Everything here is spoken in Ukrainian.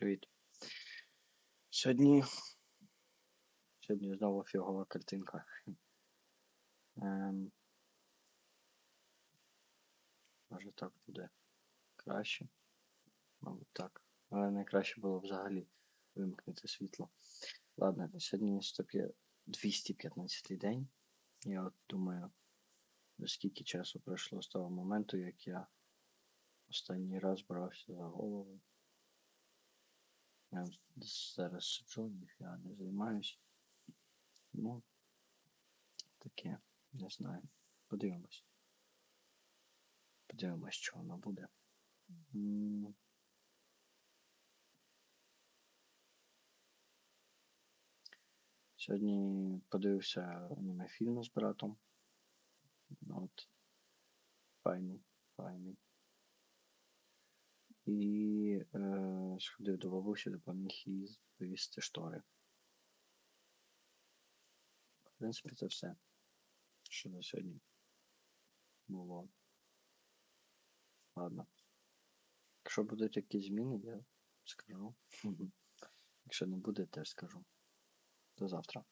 Привіт. Сьогодні. Сьогодні знову фігова картинка. Ем... Може так буде краще. Мабуть так. Але найкраще було взагалі вимкнути світло. Ладно, сьогодні 105 215 день. Я от думаю, скільки часу пройшло з того моменту, як я останній раз брався за голову. Я зараз сиджу, ніфіга не займаюсь. Ну, таке, не знаю. Подивимось. Подивимось, що воно буде. Сьогодні подивився аніме фільм з братом. От. Файний, файний. І сходив до бабусі, допоміг їй повісити штори. В принципі, це все, що на сьогодні було. Ладно. Якщо будуть якісь зміни, я скажу. Якщо не буде, теж скажу. До завтра.